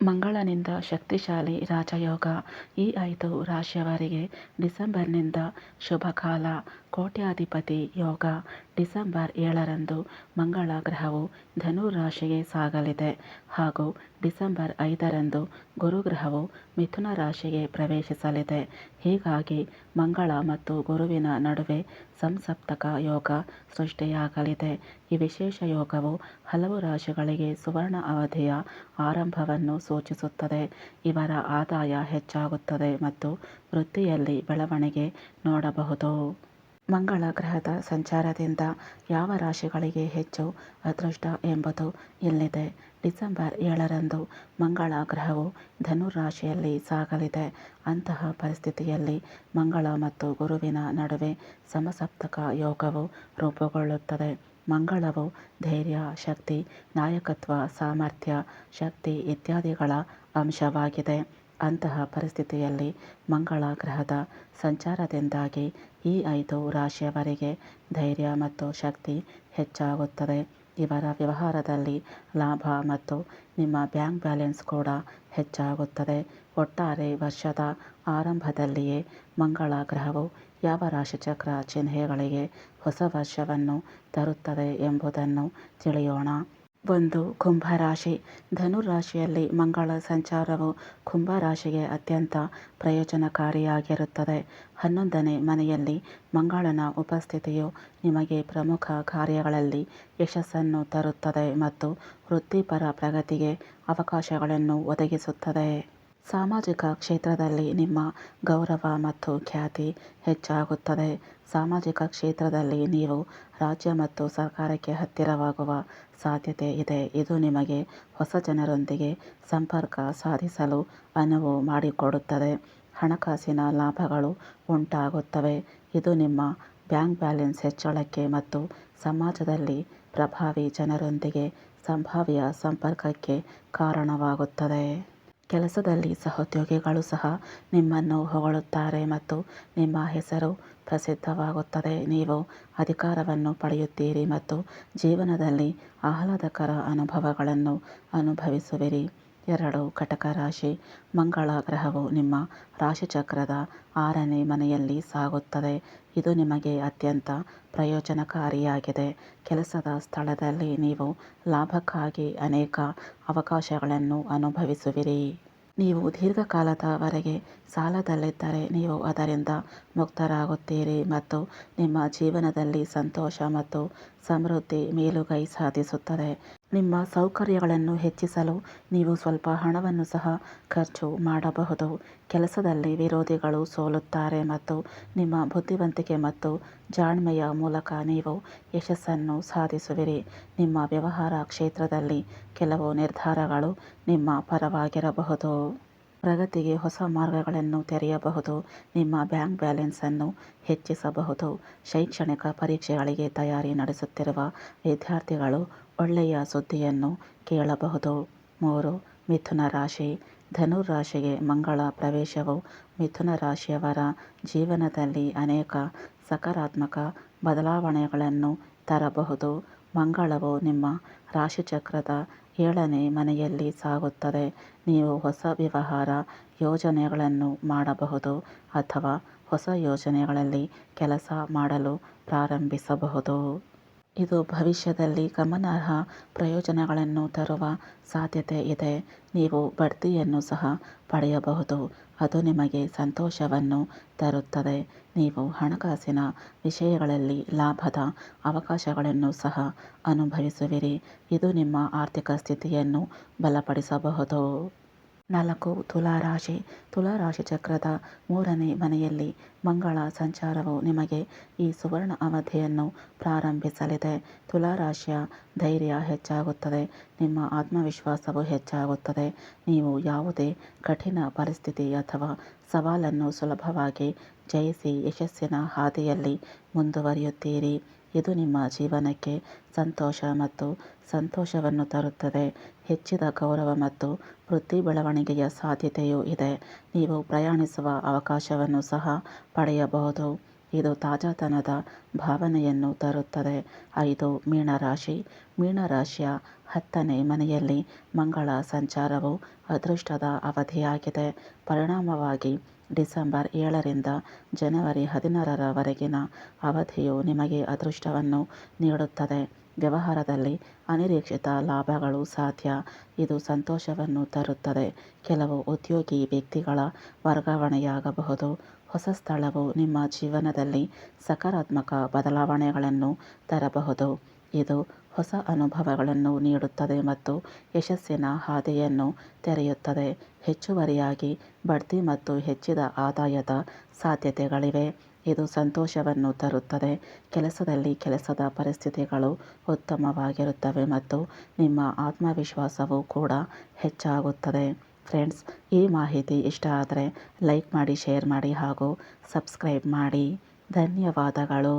ಮಂಗಳನಿಂದ ಶಕ್ತಿಶಾಲಿ ರಾಜಯೋಗ ಈ ಐದು ರಾಶಿಯವರಿಗೆ ಡಿಸೆಂಬರ್ನಿಂದ ಶುಭಕಾಲ. ಕೋಟ್ಯಾಧಿಪತಿ ಯೋಗ ಡಿಸೆಂಬರ್ ಏಳರಂದು ಮಂಗಳ ಗ್ರಹವು ಧನು ರಾಶಿಗೆ ಸಾಗಲಿದೆ ಹಾಗೂ ಡಿಸೆಂಬರ್ ಐದರಂದು ಗುರುಗ್ರಹವು ಮಿಥುನ ರಾಶಿಗೆ ಪ್ರವೇಶಿಸಲಿದೆ. ಹೀಗಾಗಿ ಮಂಗಳ ಮತ್ತು ಗುರುವಿನ ನಡುವೆ ಸಂಸಪ್ತಕ ಯೋಗ ಸೃಷ್ಟಿಯಾಗಲಿದೆ. ಈ ವಿಶೇಷ ಯೋಗವು ಹಲವು ರಾಶಿಗಳಿಗೆ ಸುವರ್ಣ ಅವಧಿಯ ಆರಂಭವನ್ನು ಸೂಚಿಸುತ್ತದೆ. ಇವರ ಆದಾಯ ಹೆಚ್ಚಾಗುತ್ತದೆ ಮತ್ತು ವೃತ್ತಿಯಲ್ಲಿ ಬೆಳವಣಿಗೆ ನೋಡಬಹುದು. ಮಂಗಳ ಗ್ರಹದ ಸಂಚಾರದಿಂದ ಯಾವ ರಾಶಿಗಳಿಗೆ ಹೆಚ್ಚು ಅದೃಷ್ಟ ಎಂಬುದು ಇಲ್ಲಿದೆ. ಡಿಸೆಂಬರ್ ಏಳರಂದು ಮಂಗಳ ಗ್ರಹವು ಧನು ರಾಶಿಯಲ್ಲಿ ಸಾಗಲಿದೆ. ಅಂತಹ ಪರಿಸ್ಥಿತಿಯಲ್ಲಿ ಮಂಗಳ ಮತ್ತು ಗುರುವಿನ ನಡುವೆ ಸಮಸಪ್ತಕ ಯೋಗವು ರೂಪುಗೊಳ್ಳುತ್ತದೆ. ಮಂಗಳವು ಧೈರ್ಯ, ಶಕ್ತಿ, ನಾಯಕತ್ವ, ಸಾಮರ್ಥ್ಯ, ಶಕ್ತಿ ಇತ್ಯಾದಿಗಳ ಅಂಶವಾಗಿದೆ. ಅಂತಹ ಪರಿಸ್ಥಿತಿಯಲ್ಲಿ ಮಂಗಳ ಗ್ರಹದ ಸಂಚಾರದಿಂದಾಗಿ ಈ ಐದು ರಾಶಿಯವರಿಗೆ ಧೈರ್ಯ ಮತ್ತು ಶಕ್ತಿ ಹೆಚ್ಚಾಗುತ್ತದೆ. ಇವರ ವ್ಯವಹಾರದಲ್ಲಿ ಲಾಭ ಮತ್ತು ನಿಮ್ಮ ಬ್ಯಾಂಕ್ ಬ್ಯಾಲೆನ್ಸ್ ಕೂಡ ಹೆಚ್ಚಾಗುತ್ತದೆ. ಒಟ್ಟಾರೆ ವರ್ಷದ ಆರಂಭದಲ್ಲಿಯೇ ಮಂಗಳ ಗ್ರಹವು ಯಾವ ರಾಶಿಚಕ್ರ ಚಿಹ್ನೆಗಳಿಗೆ ಹೊಸ ವರ್ಷವನ್ನು ತರುತ್ತದೆ ಎಂಬುದನ್ನು ತಿಳಿಯೋಣ. ಒಂದು ಕುಂಭರಾಶಿ. ಧನುರಾಶಿಯಲ್ಲಿ ಮಂಗಳ ಸಂಚಾರವು ಕುಂಭರಾಶಿಗೆ ಅತ್ಯಂತ ಪ್ರಯೋಜನಕಾರಿಯಾಗಿರುತ್ತದೆ. ಹನ್ನೊಂದನೇ ಮನೆಯಲ್ಲಿ ಮಂಗಳನ ಉಪಸ್ಥಿತಿಯು ನಿಮಗೆ ಪ್ರಮುಖ ಕಾರ್ಯಗಳಲ್ಲಿ ಯಶಸ್ಸನ್ನು ತರುತ್ತದೆ ಮತ್ತು ವೃತ್ತಿಪರ ಪ್ರಗತಿಗೆ ಅವಕಾಶಗಳನ್ನು ಒದಗಿಸುತ್ತದೆ. ಸಾಮಾಜಿಕ ಕ್ಷೇತ್ರದಲ್ಲಿ ನಿಮ್ಮ ಗೌರವ ಮತ್ತು ಖ್ಯಾತಿ ಹೆಚ್ಚಾಗುತ್ತದೆ. ಸಾಮಾಜಿಕ ಕ್ಷೇತ್ರದಲ್ಲಿ ನೀವು ರಾಜ್ಯ ಮತ್ತು ಸರ್ಕಾರಕ್ಕೆ ಹತ್ತಿರವಾಗುವ ಸಾಧ್ಯತೆ ಇದೆ. ಇದು ನಿಮಗೆ ಹೊಸ ಜನರೊಂದಿಗೆ ಸಂಪರ್ಕ ಸಾಧಿಸಲು ಅನುವು ಮಾಡಿಕೊಡುತ್ತದೆ. ಹಣಕಾಸಿನ ಲಾಭಗಳು ಉಂಟಾಗುತ್ತವೆ. ಇದು ನಿಮ್ಮ ಬ್ಯಾಂಕ್ ಬ್ಯಾಲೆನ್ಸ್ ಹೆಚ್ಚಳಕ್ಕೆ ಮತ್ತು ಸಮಾಜದಲ್ಲಿ ಪ್ರಭಾವಿ ಜನರೊಂದಿಗೆ ಸಂಭಾವ್ಯ ಸಂಪರ್ಕಕ್ಕೆ ಕಾರಣವಾಗುತ್ತದೆ. ಕೆಲಸದಲ್ಲಿ ಸಹೋದ್ಯೋಗಿಗಳು ಸಹ ನಿಮ್ಮನ್ನು ಹೊಗಳುತ್ತಾರೆ ಮತ್ತು ನಿಮ್ಮ ಹೆಸರು ಪ್ರಸಿದ್ಧವಾಗುತ್ತದೆ. ನೀವು ಅಧಿಕಾರವನ್ನು ಪಡೆಯುತ್ತೀರಿ ಮತ್ತು ಜೀವನದಲ್ಲಿ ಆಹ್ಲಾದಕರ ಅನುಭವಗಳನ್ನು ಅನುಭವಿಸುವಿರಿ. ಎರಡು ಕಟಕ ರಾಶಿ ಮಂಗಳ ಗ್ರಹವು ನಿಮ್ಮ ರಾಶಿಚಕ್ರದ ಆರನೇ ಮನೆಯಲ್ಲಿ ಸಾಗುತ್ತದೆ. ಇದು ನಿಮಗೆ ಅತ್ಯಂತ ಪ್ರಯೋಜನಕಾರಿಯಾಗಿದೆ. ಕೆಲಸದ ಸ್ಥಳದಲ್ಲಿ ನೀವು ಲಾಭಕ್ಕಾಗಿ ಅನೇಕ ಅವಕಾಶಗಳನ್ನು ಅನುಭವಿಸುವಿರಿ. ನೀವು ದೀರ್ಘಕಾಲದವರೆಗೆ ಸಾಲದಲ್ಲಿದ್ದರೆ ನೀವು ಅದರಿಂದ ಮುಕ್ತರಾಗುತ್ತೀರಿ ಮತ್ತು ನಿಮ್ಮ ಜೀವನದಲ್ಲಿ ಸಂತೋಷ ಮತ್ತು ಸಮೃದ್ಧಿ ಮೇಲುಗೈ ಸಾಧಿಸುತ್ತದೆ. ನಿಮ್ಮ ಸೌಕರ್ಯಗಳನ್ನು ಹೆಚ್ಚಿಸಲು ನೀವು ಸ್ವಲ್ಪ ಹಣವನ್ನು ಸಹ ಖರ್ಚು ಮಾಡಬಹುದು. ಕೆಲಸದಲ್ಲಿ ವಿರೋಧಿಗಳು ಸೋಲುತ್ತಾರೆ ಮತ್ತು ನಿಮ್ಮ ಬುದ್ಧಿವಂತಿಕೆ ಮತ್ತು ಜಾಣ್ಮೆಯ ಮೂಲಕ ನೀವು ಯಶಸ್ಸನ್ನು ಸಾಧಿಸುವಿರಿ. ನಿಮ್ಮ ವ್ಯವಹಾರ ಕ್ಷೇತ್ರದಲ್ಲಿ ಕೆಲವು ನಿರ್ಧಾರಗಳು ನಿಮ್ಮ ಪರವಾಗಿರಬಹುದು. ಪ್ರಗತಿಗೆ ಹೊಸ ಮಾರ್ಗಗಳನ್ನು ತೆರೆಯಬಹುದು. ನಿಮ್ಮ ಬ್ಯಾಂಕ್ ಬ್ಯಾಲೆನ್ಸ್ ಅನ್ನು ಹೆಚ್ಚಿಸಬಹುದು. ಶೈಕ್ಷಣಿಕ ಪರೀಕ್ಷೆಗಳಿಗೆ ತಯಾರಿ ನಡೆಸುತ್ತಿರುವ ವಿದ್ಯಾರ್ಥಿಗಳು ಒಳ್ಳೆಯ ಸುದ್ದಿಯನ್ನು ಕೇಳಬಹುದು. ಮೂರು, ಮಿಥುನ ರಾಶಿ. ಧನುರಾಶಿಗೆ ಮಂಗಳ ಪ್ರವೇಶವು ಮಿಥುನ ರಾಶಿಯವರ ಜೀವನದಲ್ಲಿ ಅನೇಕ ಸಕಾರಾತ್ಮಕ ಬದಲಾವಣೆಗಳನ್ನು ತರಬಹುದು. ಮಂಗಳವು ನಿಮ್ಮ ರಾಶಿಚಕ್ರದ ಏಳನೇ ಮನೆಯಲ್ಲಿ ಸಾಗುತ್ತದೆ. ನೀವು ಹೊಸ ವ್ಯವಹಾರ ಯೋಜನೆಗಳನ್ನು ಮಾಡಬಹುದು ಅಥವಾ ಹೊಸ ಯೋಜನೆಗಳಲ್ಲಿ ಕೆಲಸ ಮಾಡಲು ಪ್ರಾರಂಭಿಸಬಹುದು. ಇದು ಭವಿಷ್ಯದಲ್ಲಿ ಗಮನಾರ್ಹ ಪ್ರಯೋಜನಗಳನ್ನು ತರುವ ಸಾಧ್ಯತೆ ಇದೆ. ನೀವು ಬಡ್ತಿಯನ್ನು ಸಹ ಪಡೆಯಬಹುದು. ಅದು ನಿಮಗೆ ಸಂತೋಷವನ್ನು ತರುತ್ತದೆ. ನೀವು ಹಣಕಾಸಿನ ವಿಷಯಗಳಲ್ಲಿ ಲಾಭದ ಅವಕಾಶಗಳನ್ನು ಸಹ ಅನುಭವಿಸುವಿರಿ. ಇದು ನಿಮ್ಮ ಆರ್ಥಿಕ ಸ್ಥಿತಿಯನ್ನು ಬಲಪಡಿಸಬಹುದು. ನಾಲ್ಕು ತುಲಾರಾಶಿ. ತುಲಾರಾಶಿ ಚಕ್ರದ ಮೂರನೇ ಮನೆಯಲ್ಲಿ ಮಂಗಳ ಸಂಚಾರವು ನಿಮಗೆ ಈ ಸುವರ್ಣ ಅವಧಿಯನ್ನು ಪ್ರಾರಂಭಿಸಲಿದೆ. ತುಲಾರಾಶಿಯ ಧೈರ್ಯ ಹೆಚ್ಚಾಗುತ್ತದೆ. ನಿಮ್ಮ ಆತ್ಮವಿಶ್ವಾಸವು ಹೆಚ್ಚಾಗುತ್ತದೆ. ನೀವು ಯಾವುದೇ ಕಠಿಣ ಪರಿಸ್ಥಿತಿ ಅಥವಾ ಸವಾಲನ್ನು ಸುಲಭವಾಗಿ ಜಯಿಸಿ ಯಶಸ್ಸಿನ ಹಾದಿಯಲ್ಲಿ ಮುಂದುವರಿಯುತ್ತೀರಿ. ಇದು ನಿಮ್ಮ ಜೀವನಕ್ಕೆ ಸಂತೋಷ ಮತ್ತು ಸಂತೋಷವನ್ನು ತರುತ್ತದೆ. ಹೆಚ್ಚಿದ ಗೌರವ ಮತ್ತು ವೃತ್ತಿ ಬೆಳವಣಿಗೆಯ ಸಾಧ್ಯತೆಯೂ ಇದೆ. ನೀವು ಪ್ರಯಾಣಿಸುವ ಅವಕಾಶವನ್ನು ಸಹ ಪಡೆಯಬಹುದು. ಇದು ತಾಜಾತನದ ಭಾವನೆಯನ್ನು ತರುತ್ತದೆ. ಐದು ಮೀನರಾಶಿ ಮೀನರಾಶಿಯ ಹತ್ತನೇ ಮನೆಯಲ್ಲಿ ಮಂಗಳ ಸಂಚಾರವು ಅದೃಷ್ಟದ ಅವಧಿಯಾಗಿದೆ. ಪರಿಣಾಮವಾಗಿ ಡಿಸೆಂಬರ್ ಏಳರಿಂದ ಜನವರಿ ಹದಿನಾರರವರೆಗಿನ ಅವಧಿಯು ನಿಮಗೆ ಅದೃಷ್ಟವನ್ನು ನೀಡುತ್ತದೆ. ವ್ಯವಹಾರದಲ್ಲಿ ಅನಿರೀಕ್ಷಿತ ಲಾಭಗಳು ಸಾಧ್ಯ. ಇದು ಸಂತೋಷವನ್ನು ತರುತ್ತದೆ. ಕೆಲವು ಉದ್ಯೋಗಿ ವ್ಯಕ್ತಿಗಳ ವರ್ಗಾವಣೆಯಾಗಬಹುದು. ಹೊಸ ಸ್ಥಳವು ನಿಮ್ಮ ಜೀವನದಲ್ಲಿ ಸಕಾರಾತ್ಮಕ ಬದಲಾವಣೆಗಳನ್ನು ತರಬಹುದು. ಇದು ಹೊಸ ಅನುಭವಗಳನ್ನು ನೀಡುತ್ತದೆ ಮತ್ತು ಯಶಸ್ಸಿನ ಹಾದಿಯನ್ನು ತೆರೆಯುತ್ತದೆ. ಹೆಚ್ಚುವರಿಯಾಗಿ ಬಡ್ತಿ ಮತ್ತು ಹೆಚ್ಚಿದ ಆದಾಯದ ಸಾಧ್ಯತೆಗಳಿವೆ. ಇದು ಸಂತೋಷವನ್ನು ತರುತ್ತದೆ. ಕೆಲಸದಲ್ಲಿ ಕೆಲಸದ ಪರಿಸ್ಥಿತಿಗಳು ಉತ್ತಮವಾಗಿರುತ್ತವೆ ಮತ್ತು ನಿಮ್ಮ ಆತ್ಮವಿಶ್ವಾಸವು ಕೂಡ ಹೆಚ್ಚಾಗುತ್ತದೆ. ಫ್ರೆಂಡ್ಸ್, ಈ ಮಾಹಿತಿ ಇಷ್ಟ ಆದರೆ ಲೈಕ್ ಮಾಡಿ, ಶೇರ್ ಮಾಡಿ ಹಾಗೂ ಸಬ್ಸ್ಕ್ರೈಬ್ ಮಾಡಿ. ಧನ್ಯವಾದಗಳು.